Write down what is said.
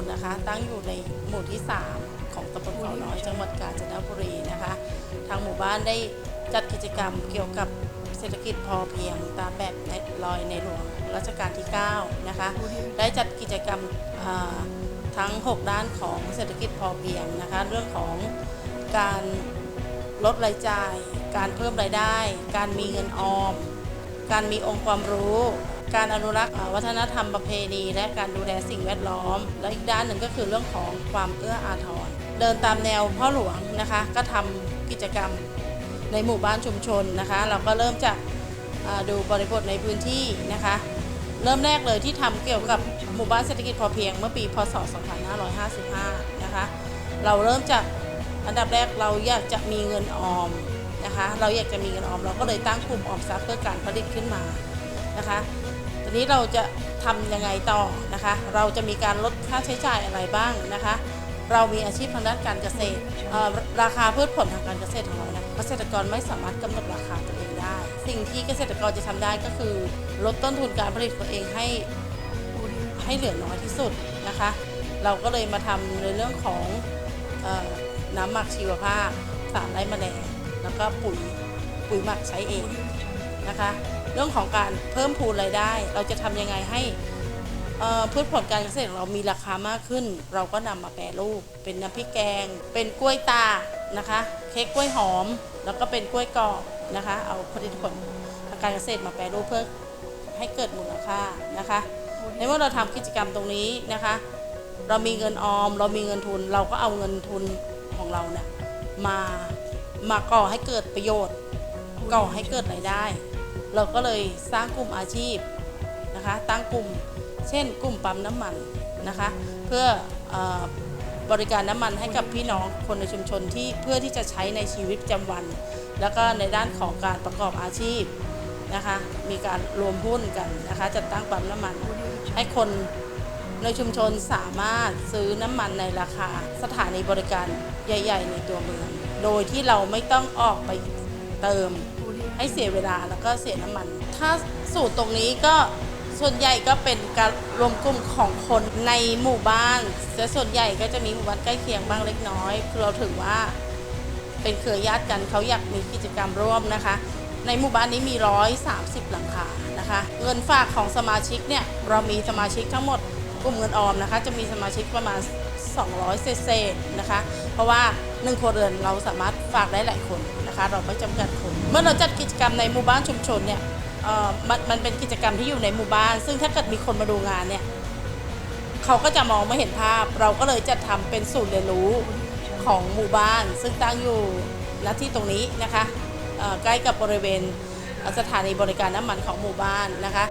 นนะคะ ตั้งอยู่ในหมู่ที่ 3 ของตำบลเขาน้อยจังหวัดกาญจนบุรีนะคะ ทางหมู่บ้านได้จัดกิจกรรมเกี่ยวกับเศรษฐกิจพอเพียงตามแบบในรอยในหลวงรัชกาลที่ 9 นะคะ ได้จัดกิจกรรมทั้ง 6 ด้านของเศรษฐกิจพอเพียงนะคะ เรื่องของการลดรายจ่าย การเพิ่มรายได้ การมีเงินออม การมีองค์ความรู้ การอนุรักษ์วัฒนธรรมประเพณี และการดูแลสิ่งแวดล้อม และอีกด้านหนึ่งก็คือเรื่องของความเอื้ออาทร เดินตามแนวพ่อหลวงนะคะ ก็ทำกิจกรรมในหมู่บ้านชุมชนนะคะ เราก็เริ่มจากดูบริบทในพื้นที่นะคะ เริ่มแรกเลยที่ทำเกี่ยวกับหมู่บ้านเศรษฐกิจพอเพียงเมื่อปีพศ 2555 นะคะ เราเริ่มจากอันดับแรกเราอยากจะมีเงินออมนะคะ เราอยากจะมีเงินออม เราก็เลยตั้งกลุ่มออมทรัพย์เพื่อการผลิตขึ้นมานะคะ นี้เราจะทำยังไงต่อนะคะ เราจะมีการลดค่าใช้จ่ายอะไรบ้างนะคะ เรามีอาชีพทางด้านการเกษตร ราคาพืชผลทางการเกษตรของเรานะเกษตรกรไม่สามารถกำหนดราคาตัวเองได้ สิ่งที่เกษตรกรจะทำได้ก็คือ ลดต้นทุนการผลิตตัวเองให้ให้เหลือน้อยที่สุดนะคะ เราก็เลยมาทำในเรื่องของอน้ำหมักชีวภาพสารไล่แมลงแล้วก็ปุ๋ยปุ๋ยหมักใช้เองนะคะ เรื่องของการเพิ่มพูนรายได้ เราจะทำยังไงให้พืชผลการเกษตรเรามีราคามากขึ้น เราก็นำมาแปรรูป เป็นน้ำพริกแกง เป็นกล้วยตานะคะ เค้กกล้วยหอม แล้วก็เป็นกล้วยกรอบนะคะ เอาผลิตผลทางการเกษตรมาแปรรูปเพื่อให้เกิดมูลค่านะคะ ในเมื่อเราทำกิจกรรมตรงนี้นะคะ เรามีเงินออม เรามีเงินทุน เราก็เอาเงินทุนของเราเนี่ยมามาก่อให้เกิดประโยชน์ก่อให้เกิดรายได้ เราก็เลยสร้างกลุ่มอาชีพนะคะตั้งกลุ่มเช่นกลุ่มปั๊มน้ำมันนะคะเพื่ออบริการน้ำมันให้กับพี่น้องคนในชุมชนที่เพื่อที่จะใช้ในชีวิตประจำวัน แล้วก็ในด้านของการประกอบอาชีพนะคะมีการรวมหุ้นกันนะคะจัดตั้งปั๊มน้ำมัน ให้คนในชุมชนสามารถซื้อน้ำมันในราคาสถานีบริการใหญ่ ๆ ในตัวเมือง โดยที่เราไม่ต้องออกไปเติม ให้เสียเวลาแล้วก็เสียน้ำมัน ถ้าสูตรตรงนี้ก็ส่วนใหญ่ก็เป็นการรวมกลุ่มของคนในหมู่บ้านแต่ส่วนใหญ่ก็จะมีหมู่บ้านใกล้เคียงบ้างเล็กน้อยคือเราถือว่าเป็นเครือญาติกันเขาอยากมีกิจกรรมร่วมนะคะ ในหมู่บ้านนี้มี 130 หลังคานะคะ เงินฝากของสมาชิกเนี่ยเรามีสมาชิกทั้งหมดกลุ่มเงินออมนะคะ จะมีสมาชิกประมาณ 200 เศษนะคะ เพราะว่าหนึ่งครัวเรือนเราสามารถฝากได้หลายคนนะคะ เราไม่จำกัดคน เมื่อเราจัดกิจกรรมในหมู่บ้านชุมชนเนี่ยเอ่อมันมันเป็นกิจกรรมที่อยู่ในหมู่บ้าน ซึ่งถ้าเกิดมีคนมาดูงานเนี่ยเขาก็จะมองไม่เห็นภาพ เราก็เลยจัดทำเป็นศูนย์เรียนรู้ของหมู่บ้าน ซึ่งตั้งอยู่ณที่ตรงนี้นะคะเอ่อใกล้กับบริเวณสถานีบริการน้ำมันของหมู่บ้านนะคะ